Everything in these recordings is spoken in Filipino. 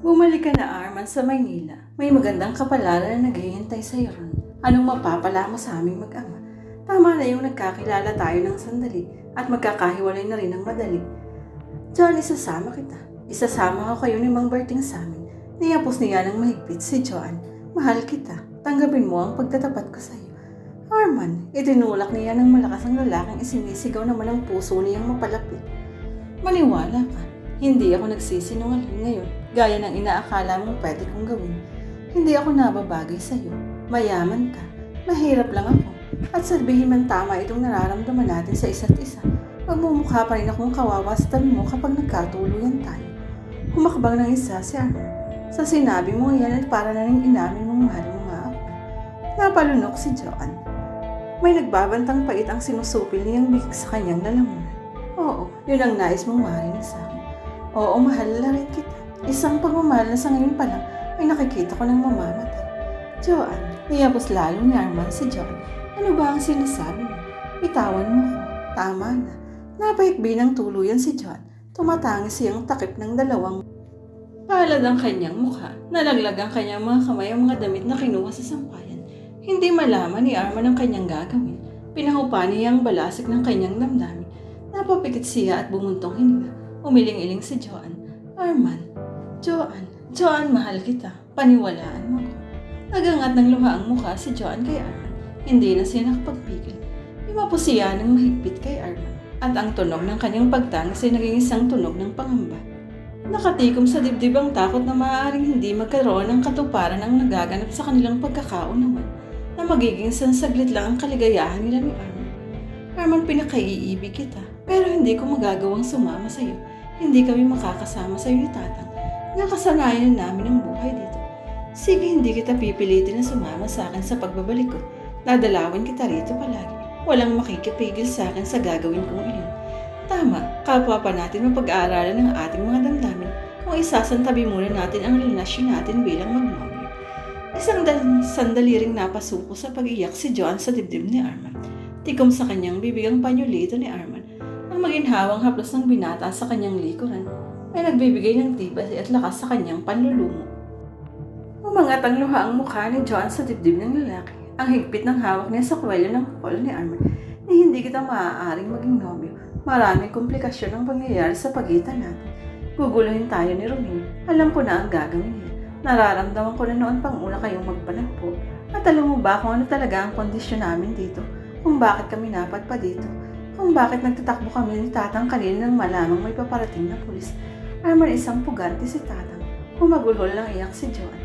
Bumalik ka na, Arman, sa Maynila. May magandang kapalaran na naghihintay sa iyo ron. Anong mapapala mo sa aming mag-ama? Tama na yung nagkakilala tayo ng sandali at magkakahiwalay na rin ng madali. John, isasama kita. Isasama ko kayo ni Mang Berting sa amin. Niyapos niya ng mahigpit si Joan. Mahal kita. Tanggapin mo ang pagtatapat ko sa iyo. Arman, itinulak niya ng malakas ang lalaking isinisigaw naman ang puso niyang mapalapit. Maniwala ka. Hindi ako nagsisinungaling ngayon, gaya ng inaakala mong pwede kong gawin. Hindi ako nababagay sa iyo. Mayaman ka. Mahirap lang ako. At sabihin man tama itong nararamdaman natin sa isa't isa. Magmumukha pa rin akong kawawa sa tabi mo kapag nagkatuluyan tayo. Humakbang ng isa si Arnold. Sa sinabi mo yan at para na rin inamin mong mahal mo nga ako. Napalunok si Joan. May nagbabantang pait ang sinusupil niyang bigig sa kanyang lalamunan. Oo, yun ang nais mong marinig sa akin. Oo, mahal na rin. Isang pagmamahal na sa ngayon pa lang ay nakikita ko ng mamamatay. Joan, niyapos lalo ni Arman si Joan. Ano ba ang sinasabi mo? Bitawan mo ko. Tama na. Napaikbi ng tuluyan si Joan. Tumatangis siyang takip ng dalawang Palad ang kanyang mukha. Nalaglag ang kanyang mga kamay ang mga damit na kinuha sa sampayan. Hindi malaman ni Arman ang kanyang gagawin. Pinahupa niya ang balasik ng kanyang damdamin. Napapikit siya at bumuntong hininga. Umiling-iling si Joan. Arman, Joan, Joan, mahal kita. Paniwalaan mo ko. Nagangat ng luha ang mukha si Joan kay Arman. Hindi na siya nakapagpigil. Imapo ng mahigpit kay Arman. At ang tunog ng kanyang pagtangis ay naging isang tunog ng pangamba. Nakatikom sa dibdib ang takot na maaaring hindi magkaroon ng katuparan ang nagaganap sa kanilang pagkakaunawan na magiging sansaglit lang ang kaligayahan nila ni Arman. Arman, pinakaiibig kita, pero hindi ko magagawang sumama sa iyo. Hindi kami makakasama sa iyo ni Tatang. Nakasanayan na namin ang buhay dito. Sige, hindi kita pipilitin na sumama sa akin sa pagbabalik ko. Dadalawin kita rito palagi. Walang makikipigil sa akin sa gagawin kong iyon. Tama, kapwa pa natin mapag-aaralan ng ating mga damdamin kung isasantabi muna natin ang relasyon natin bilang magnobyo. Isang dal- sandali ring napasuko sa pag-iyak si Joan sa dibdib ni Arman. Tikom sa kanyang bibig ang panyolito ni Arman. Ang maginhawang haplos ng binata sa kanyang likuran ay nagbibigay ng tibay at lakas sa kanyang panlulumo. Umangat ang luha ang mukha ni Joan sa dibdib ng lalaki. Ang higpit ng hawak niya sa kwelyo ng polo ni Arman na hindi kita maaaring maging nobyo. Maraming komplikasyon ang pangyayari sa pagitan natin. Guguluhin tayo ni Romeo. Alam ko na ang gagawin niya. Nararamdaman ko na noon pang una kayong magpanagpo. At alam mo ba kung ano talaga ang kondisyon namin dito? Kung bakit kami napat pa dito? Kung bakit nagtatakbo kami ni Tatang kanina nang malamang may paparating na pulis? Arman isang pugante si Tatang. Humagulhol lang iyak si Joan.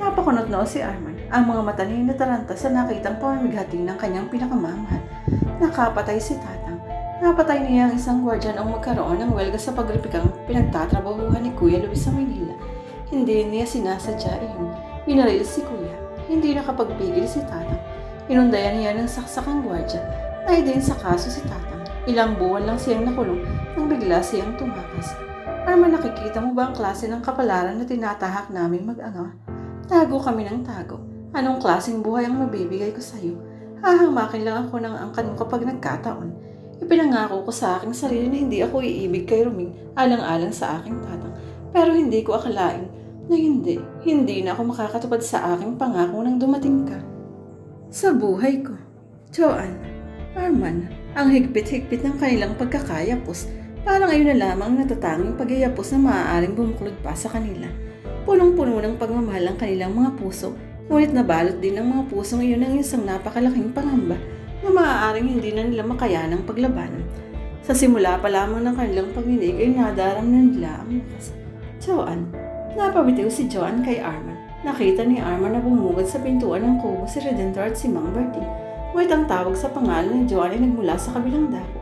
Napakunot noo si Arman. Ang mga mata niya nataranta sa nakitang pamamighating ng kanyang pinakamamahal. Nakapatay si Tatang. Napatay niya ang isang gwardyan ang magkaroon ng welga sa pagripikang pinagtatrabahuhan ni Kuya Luis sa Maynila. Hindi niya sinasadya iyon. Binaril si Kuya. Hindi nakapagpigil si Tatang. Inundayan niya ng saksakang gwardya. Ay din sa kaso si Tatang. Ilang buwan lang siyang nakulong nang bigla siyang tumakas. Arman, nakikita mo ba ang klase ng kapalaran na tinatahak namin mag-anga? Tago kami ng tago. Anong klaseng buhay ang mabibigay ko sa iyo? Hahamakin lang ako ng angkan mo kapag nagkataon. Ipinangako ko sa aking sarili na hindi ako iibig kay Ruming alang-alang sa aking tatang. Pero hindi ko akalain na hindi, hindi na ako makakatupad sa aking pangako nang dumating ka. Sa buhay ko. Joanne, Arman, ang higpit-higpit ng kanilang pagkakayapos, parang ngayon na lamang natatanging pagyayapos na maaaring bumuklod pa sa kanila. Punong-puno ng pagmamahal ang kanilang mga puso, ngunit nabalot din ng mga pusong iyon ng isang napakalaking pangamba na maaaring hindi na nila makayanang paglabanan. Sa simula pa lamang ng kanilang pagninig ay nadaram na nila ang lakas. Joanne, napabitiw si Joanne kay Arman. Nakita ni Arman na bumugad sa pintuan ng kubo si Redentor at si Mang Bertie. Ngunit ang tawag sa pangalan ni Joanne ay nagmula sa kabilang dako.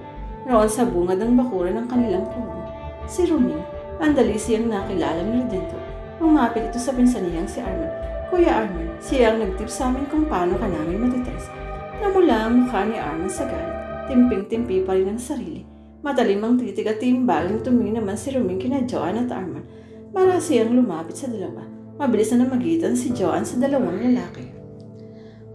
Roon sa bungad ng bakuran ng kanilang kubo. Si Romeo, ang dali siyang nakilala ni Redentor. Umapit ito sa pinsaniyang si Arman. Kuya Arman, siya ang nagtip sa amin kung paano ka namin matitres. Namula ang mukha ni Arman sa galit. Timping-timpi pa rin ang sarili. Matalim ang titig at timbalang tumingin naman si Romeo kina Joanne at Arman. Para siyang lumapit sa dalawa. Mabilis na namagitan si Joanne sa dalawang lalaki.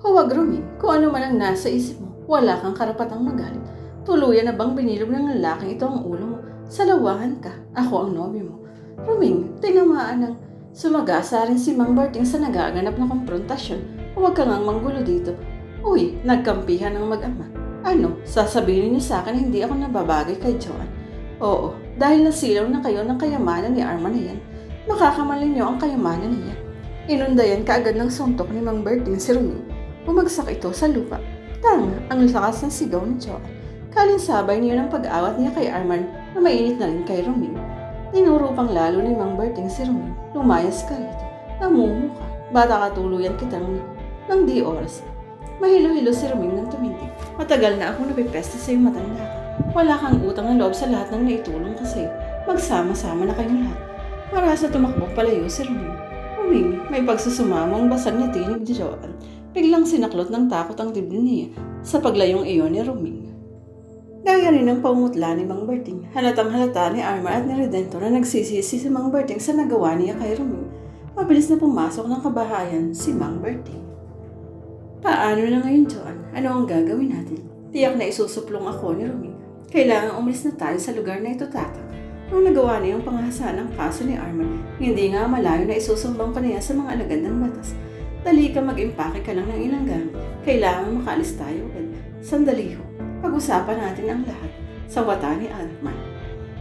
Huwag Romeo, kung ano man ang nasa isip mo, wala kang karapatang magalit. Tuluyan na bang binilog ng lalaking ito ang ulo mo? Salawahan ka, ako ang nobyo mo. Romeo, tinamaan ng Sumagasa rin si Mang Barting sa nagaganap na konfrontasyon. Huwag ka ngang manggulo dito. Uy, nagkampihan ng mag-ama. Ano, sasabihin niyo sa akin hindi ako nababagay kay Joan? Oo, dahil nasilaw na kayo ng kayamanan ni Arman na yan, makakamalin niyo ang kayamanan niya. Inundayan kaagad ng suntok ni Mang Berting si Rumi. Bumagsak ito sa lupa. Tanga, ang lakas ng sigaw ni Joan. Kalinsabay niyo ng pag-awat niya kay Arman na mainit na rin kay Rumi. Tinuro pang lalo ni Mang Berting si Rumi. Lumayas ka rito. Namumuka. Bata ka tuluyan kitang ng di oras. Mahilo-hilo si Ruming nang tumindig. Matagal na akong napipesta sa'yo matanda ka. Wala kang utang na loob sa lahat ng naitulong ka sa'yo. Magsama-sama na kayong lahat. Marasa tumakbo palayo si Ruming. Ruming, may pagsusumamong basag na tinig ni Joan. Biglang sinaklot ng takot ang dibdib niya sa paglayong iyon ni Ruming. Gaya rin ng pamutla ni Mang Berting, halatang halata ni Arma at ni Redentor na nagsisisi si Mang Berting sa nagawa niya kay Ruming. Mabilis na pumasok ng kabahayan si Mang Berting. Paano na ngayon, Joan? Ano ang gagawin natin? Tiyak na isusuplong ako ni Ruming. Kailangan umalis na tayo sa lugar na ito, tatak. Nung nagawa niya ang pangahasan ng kaso ni Arman, hindi nga malayo na isusumbang pa niya sa mga alagad ng batas. Dali ka mag-impake ka lang ng ilang gamit. Kailangan makaalis tayo agad. Sandali ho. Pag-usapan natin ang lahat. Sa wata ni Arman.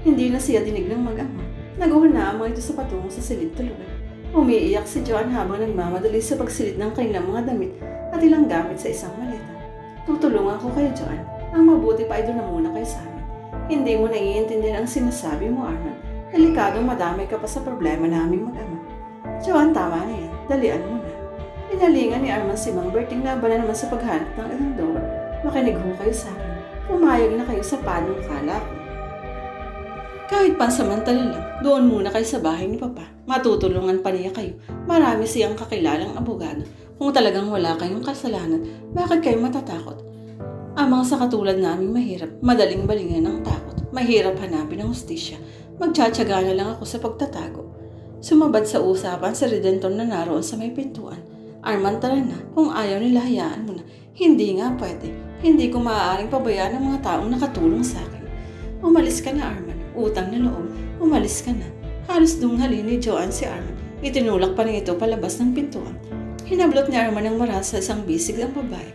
Hindi na siya dinig ng mag-ama. Naguhuna ang mga ito sa patungo sa silid tulugan. Umiiyak si Joan habang nagmamadali sa pagsilid ng kanilang mga damit at ilang gamit sa isang maleta. Tutulungan ko kayo, Joan. Ang mabuti pa ay doon na muna kayo sa amin. Hindi mo naiintindihan ang sinasabi mo, Arman. Delikadong madamay ka pa sa problema naming mag-ama. Joan, tama na yan. Dalian mo na. Pinalingan ni Arman si Mang Berting laban na naman sa paghanap ng ilang door. Makinig ho kayo sa akin. Pumayag na kayo sa panukala ko. Kahit pansamantala lang, doon muna kayo sa bahay ni Papa. Matutulungan pa niya kayo. Marami siyang kakilalang abogado. Kung talagang wala kayong kasalanan, bakit kayo matatakot? Ang mga sa katulad namin mahirap, madaling balingan ng takot. Mahirap hanapin ang hustisya. Magtsatsaga na lang ako sa pagtatago. Sumabad sa usapan si Redentor na naroon sa may pintuan. Arman, na. Kung ayaw nila, hayaan mo na. Hindi nga pwede. Hindi ko maaaring pabayaan ang mga taong nakatulong sa akin. Umalis ka na, Arman. Utang na loob. Umalis ka na. Halos dunghali ni Joanne si Arman. Itinulak pa niya ito palabas ng pintuan. Hinablot ni Arman ng maras sa isang bisig ang babae.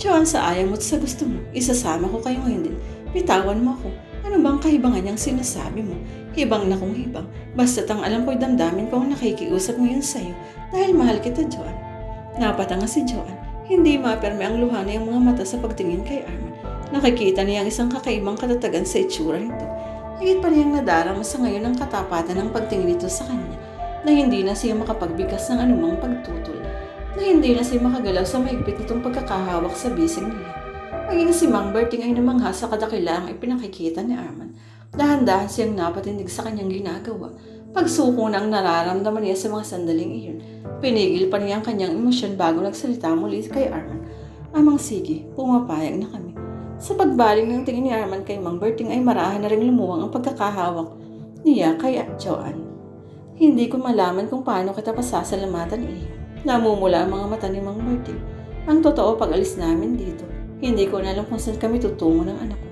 Joanne, sa ayaw mo sa gusto mo, isasama ko kayo ngayon din. Bitawan mo ako. Ano bang kahibangan niyang sinasabi mo? Hibang na kung hibang. Basta't ang alam ko'y damdamin ko ang nakikiusap ngayon sa'yo dahil mahal kita, Joanne. Napatanga si Joanne. Hindi maperme ang luha na yung mga mata sa pagtingin kay Arman. Nakikita niya ang isang kakaibang katatagan sa itsura nito. Higit pa niyang nadarama sa ngayon ang katapatan ng pagtingin nito sa kanya na hindi na siya makapagbigkas ng anumang pagtutol na hindi na siya makagalaw sa mahigpit nitong pagkakahawak sa bisig niya. Maging si Mang Berting ay namangha sa kadakilaang ipinakikita ni Arman. Dahan-dahan siyang napatindig sa kanyang ginagawa. Pagsuko na ang nararamdaman niya sa mga sandaling iyon. Pinigil pa niya ang kanyang emosyon bago nagsalita muli kay Arman. Amang sige, pumapayag na kami. Sa pagbaling ng tingin ni Arman kay Mang Berting ay marahan na rin lumuwang ang pagkakahawak niya kay Joanne. Hindi ko malaman kung paano kita pasasalamatan iyo. Namumula ang mga mata ni Mang Berting. Ang totoo pag alis namin dito, hindi ko na alam kung saan kami tutungo ng anak ko.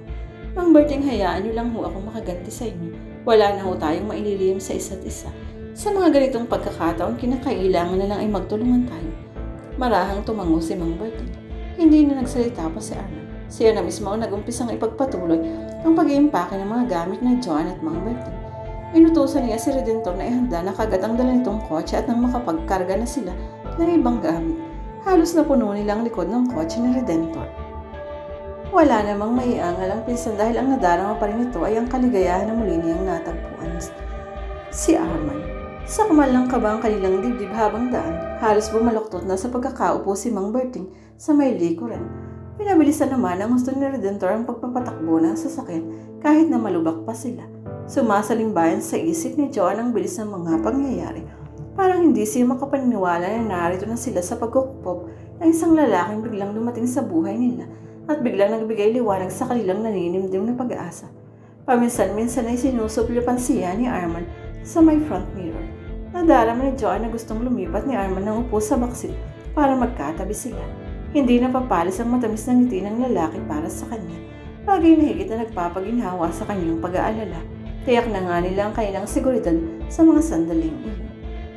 Mang Berting, hayaan niyo lang ho ako makaganti sa inyo. Wala na ho tayong maililihim sa isa't isa. Sa mga ganitong pagkakataon, kinakailangan na lang ay magtulungan tayo. Marahang tumango si Mang Berting. Hindi na nagsalita pa si Arman. Siya na mismo ang nag-umpisang ipagpatuloy ang pag-iimpake ng mga gamit ng John at Mang Berting. Inutusan niya si Redentor na ihanda na kagad ang dala nitong kotse at nang makapagkarga na sila ng ibang gamit. Halos na puno nilang likod ng kotse ni Redentor. Wala namang maiangal ang pinsan dahil ang nadarama pa rin ito ay ang kaligayahan na muli niyang natagpuan. Si Arman. Sa kamalang kaba ang kanilang dibdib habang daan, halos bumaloktot na sa pagkakaupo si Mang Berting sa may likuran. Pinabilisan naman ang gusto ni Redentor ang pagpapatakbo ng sasakyan kahit na malubak pa sila. Sumasalimbayan sa isip ni Joan ang bilis ng mga pangyayari. Parang hindi siya makapaniniwala na narito na sila sa pagkukpop ng isang lalaking biglang dumating sa buhay nila at biglang nagbigay liwanag sa kanilang naninimdim na pag-asa. Paminsan-minsan ay sinusuplipan siya ni Arman sa may front mirror. Nadarama ni Joan na gustong lumipat ni Arman ng upo sa baksit para magkatabi sila. Hindi napapalis ang matamis na ngiti ng lalaki para sa kanya. Bagay na higit na nagpapaginhawa sa kanyang pag-aalala. Tiyak na nga nila ang kanilang seguridad sa mga sandaling iyon.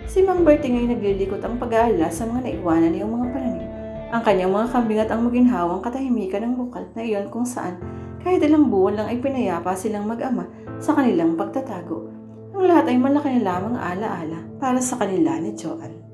Si Mang Berting ay naglilikot ang pag-aalala sa mga naiwanan niyang mga pananim. Ang kanyang mga kambing at ang maginhawang katahimikan ng bukal na iyon kung saan kahit ilang buwan lang ay pinayapa silang mag-ama sa kanilang pagtatago. Ang lahat ay malaki na lamang alaala para sa kanila ni Joan.